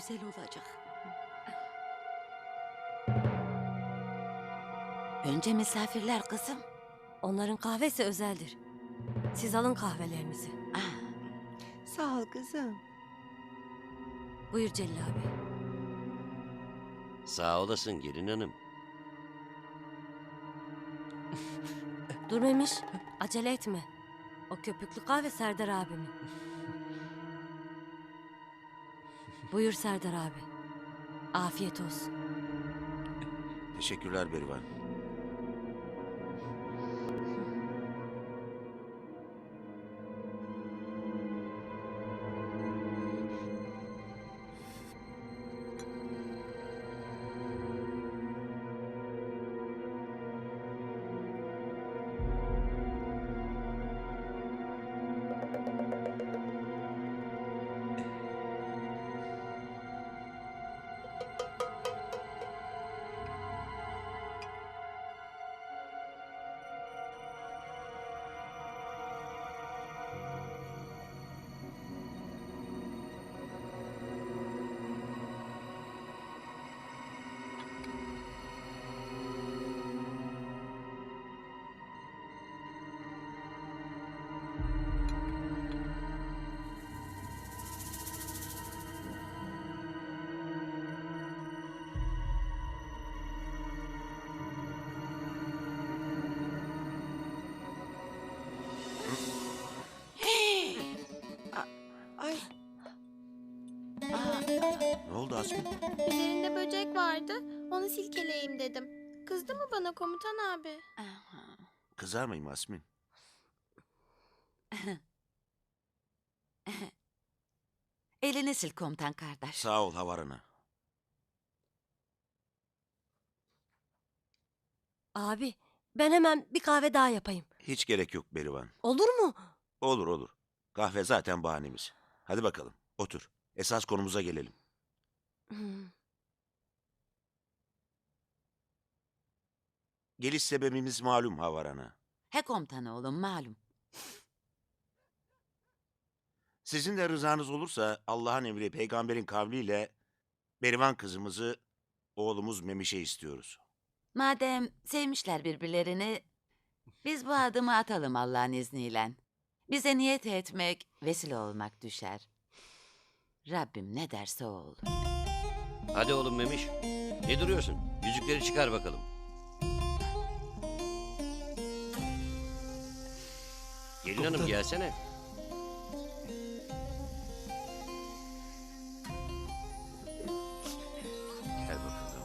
güzel olacak. Önce misafirler kızım. Onların kahvesi özeldir. Siz alın kahvelerinizi. Ah, Sağ ol kızım. Buyur Celil abi. Sağ olasın gelin hanım. Dur Memiş, acele etme. O köpüklü kahve Serdar abimin. Buyur Serdar abi. Afiyet olsun. Teşekkürler Berivan. Ne oldu Asmin? Üzerinde böcek vardı. Onu silkeleyeyim dedim. Kızdı mı bana komutan abi? aha. Kızar mıyım Asmin? Elini sil komutan kardeş. Sağ ol Havarana. Abi, ben hemen bir kahve daha yapayım. Hiç gerek yok Berivan. Olur mu? Olur olur. Kahve zaten bahanemiz. Hadi bakalım otur. Esas konumuza gelelim. Geliş sebebimiz malum Havarana. He komutan oğlum malum. Sizin de rızanız olursa Allah'ın emri peygamberin kavliyle Berivan kızımızı oğlumuz Memiş'e istiyoruz. Madem sevmişler birbirlerini, biz bu adımı atalım Allah'ın izniyle. Bize niyet etmek, vesile olmak düşer. Rabbim ne derse o olur. Hadi oğlum Memiş. Ne duruyorsun? Yüzükleri çıkar bakalım. Gelin hanım gelsene. Gel bakalım.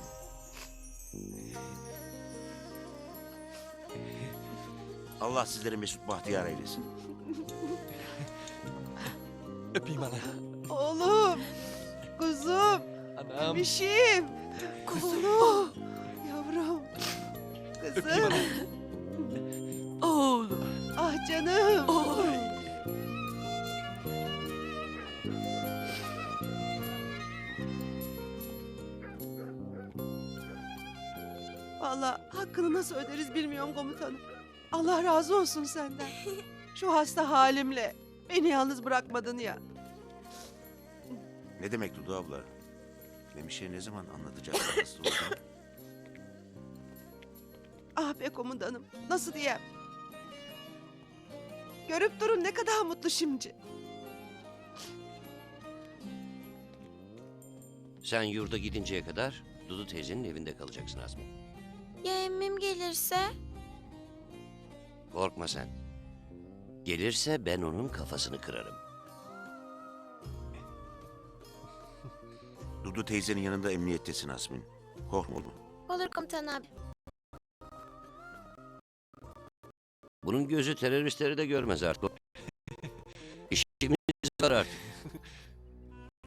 Allah sizleri mesut bahtiyar eylesin. Öpeyim ana. Oğlum. Kuzum. Anam. Mişim. Oğlum. Yavrum. Kızım. Oğlum. Ah canım. Oy. Vallahi hakkını nasıl öderiz bilmiyorum komutanım. Allah razı olsun senden. Şu hasta halimle beni yalnız bırakmadın ya. Ne demek Dudu abla? Memiş'e ne zaman anlatacaklar hasta olduğunu? Ah be komutanım nasıl diyeyim. Görüp durun ne kadar mutlu şimdi. Sen yurda gidinceye kadar Dudu teyzenin evinde kalacaksın Azmi. Ya emmim gelirse? Korkma sen. Gelirse ben onun kafasını kırarım. Dudu teyzenin yanında emniyettesin Asmin. Korkma oğlum. Olur komutan abi. Bunun gözü teröristleri de görmez artık. İşimiz var artık.